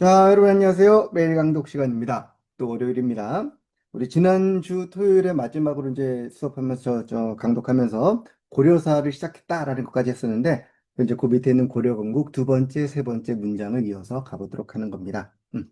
자, 여러분 안녕하세요. 매일 강독 시간입니다. 또 월요일입니다. 우리 지난주 토요일에 마지막으로 이제 수업하면서 저, 저 강독하면서 고려사를 시작했다라는 것까지 했었는데 이제 그 밑에 있는 고려건국 두 번째, 세 번째 문장을 이어서 가보도록 하는 겁니다. 음.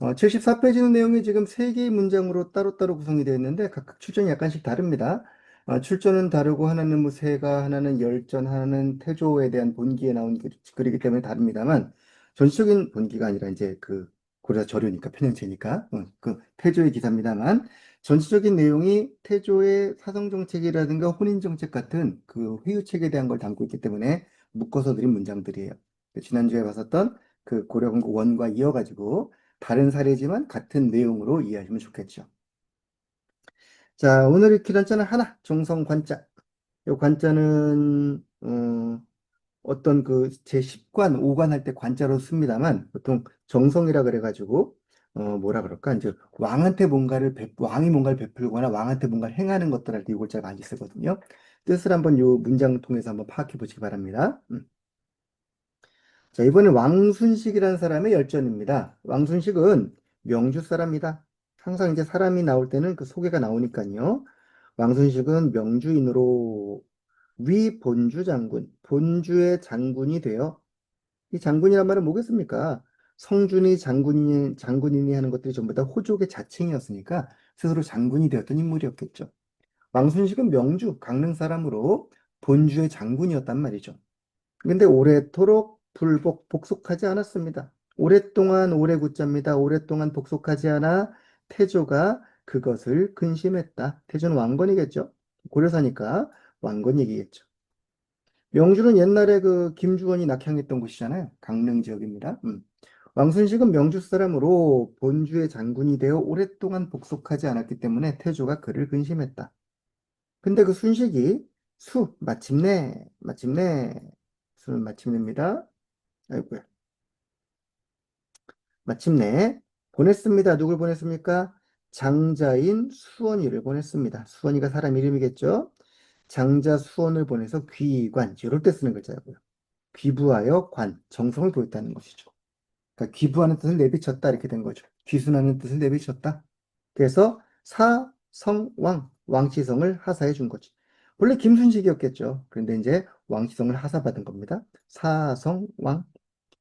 어, 74페이지는 내용이 지금 세 개의 문장으로 따로따로 구성이 되어 있는데 각각 출전이 약간씩 다릅니다. 어, 출전은 다르고 하나는 뭐 세가, 하나는 열전, 하나는 태조에 대한 본기에 나온 글- 글이기 때문에 다릅니다만 전체적인 본기가 아니라 이제 그 고려사 저료니까 편향체니까 어, 그 태조의 기사입니다만 전체적인 내용이 태조의 사성정책이라든가 혼인정책 같은 그 회유책에 대한 걸 담고 있기 때문에 묶어서 드린 문장들이에요. 지난주에 봤었던 그 고려건국 원과 이어가지고 다른 사례지만 같은 내용으로 이해하시면 좋겠죠. 자, 오늘 익힐 한자는 하나, 정성관자. 이 관자는 어, 어떤 그 제10관, 5관 할 때 관자로 씁니다만 보통 정성이라 그래가지고 어 뭐라 그럴까 이제 왕한테 뭔가를 베, 왕이 뭔가를 베풀거나 왕한테 뭔가를 행하는 것들 할 때 이걸 잘 많이 쓰거든요. 뜻을 한번 요 문장 통해서 한번 파악해 보시기 바랍니다. 음. 자, 이번엔 왕순식이라는 사람의 열전입니다. 왕순식은 명주 사람이다. 항상 이제 사람이 나올 때는 그 소개가 나오니까요. 왕순식은 명주인으로 위 본주 장군, 본주의 장군이 되어 이 장군이란 말은 뭐겠습니까? 성준이 장군이 장군이니 하는 것들이 전부 다 호족의 자칭이었으니까 스스로 장군이 되었던 인물이었겠죠. 왕순식은 명주, 강릉 사람으로 본주의 장군이었단 말이죠. 근데 오래도록 불복, 복속하지 않았습니다. 오랫동안 오래 굳잡니다. 오랫동안 복속하지 않아 태조가 그것을 근심했다. 태조는 왕건이겠죠. 고려사니까 왕건이겠죠. 명주는 옛날에 그 김주원이 낙향했던 곳이잖아요. 강릉 지역입니다. 음. 왕순식은 명주 사람으로 본주의 장군이 되어 오랫동안 복속하지 않았기 때문에 태조가 그를 근심했다. 근데 그 순식이 수, 마침내, 마침내, 수는 마침내입니다. 아이고야. 마침내 보냈습니다. 누굴 보냈습니까? 장자인 수원이를 보냈습니다. 수원이가 사람 이름이겠죠? 장자 수원을 보내서 귀관, 이럴 때 쓰는 글자고요. 귀부하여 관, 정성을 보였다는 것이죠. 그러니까 귀부하는 뜻을 내비쳤다 이렇게 된 거죠. 귀순하는 뜻을 내비쳤다. 그래서 사, 성, 왕, 왕치성을 하사해 준 거죠. 원래 김순식이었겠죠. 그런데 이제 왕치성을 하사받은 겁니다. 사성, 왕,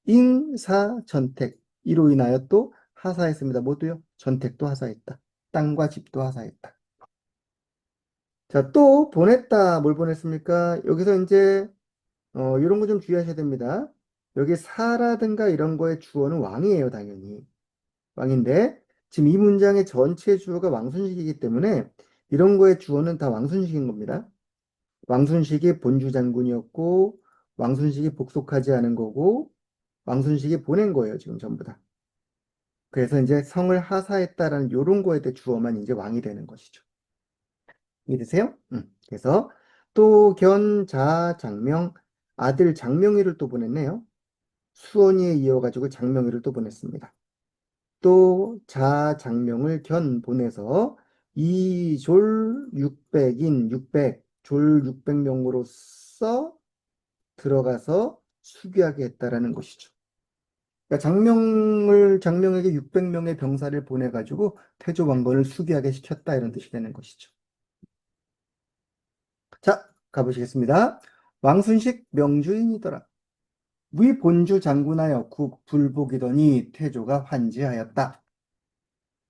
인사, 전택. 이로 인하여 또 하사했습니다. 모두요. 전택도 하사했다. 땅과 집도 하사했다. 자, 또 보냈다. 뭘 보냈습니까? 여기서 이제 어, 이런 거 좀 주의하셔야 됩니다. 여기 사라든가 이런 거의 주어는 왕이에요, 당연히. 왕인데 지금 이 문장의 전체 주어가 왕순식이기 때문에 이런 거의 주어는 다 왕순식인 겁니다. 왕순식이 본주 장군이었고 왕순식이 복속하지 않은 거고 왕순식이 보낸 거예요, 지금 전부 다. 그래서 이제 성을 하사했다라는 이런 거에 대해 주어만 이제 왕이 되는 것이죠. 이해되세요? 음. 그래서 또 견자 장명 아들 장명이를 또 보냈네요. 수원이에 이어가지고 장명이를 또 보냈습니다. 또 자 장명을 견 보내서 이졸 600인 600, 졸 600명으로써 들어가서 수비하게 했다라는 것이죠. 그러니까 장명을 장명에게 600명의 병사를 보내 가지고 태조 왕건을 수비하게 시켰다 이런 뜻이 되는 것이죠. 자, 가보시겠습니다. 왕순식 명주인이더라. 위 본주 장군하여 국 불복이더니 태조가 환지하였다.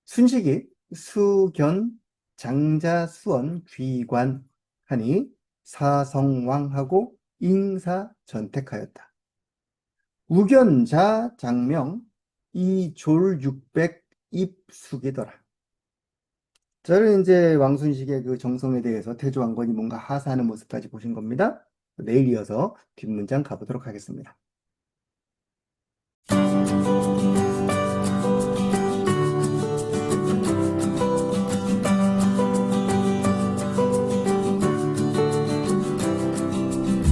순식이 수견 장자 수원 귀관 하니 사성왕하고 인사 전택하였다. 우견자 장명 이졸 육백 입숙이더라. 저는 이제 왕순식의 그 정성에 대해서 태조 왕건이 뭔가 하사하는 모습까지 보신 겁니다. 내일 이어서 뒷문장 가보도록 하겠습니다.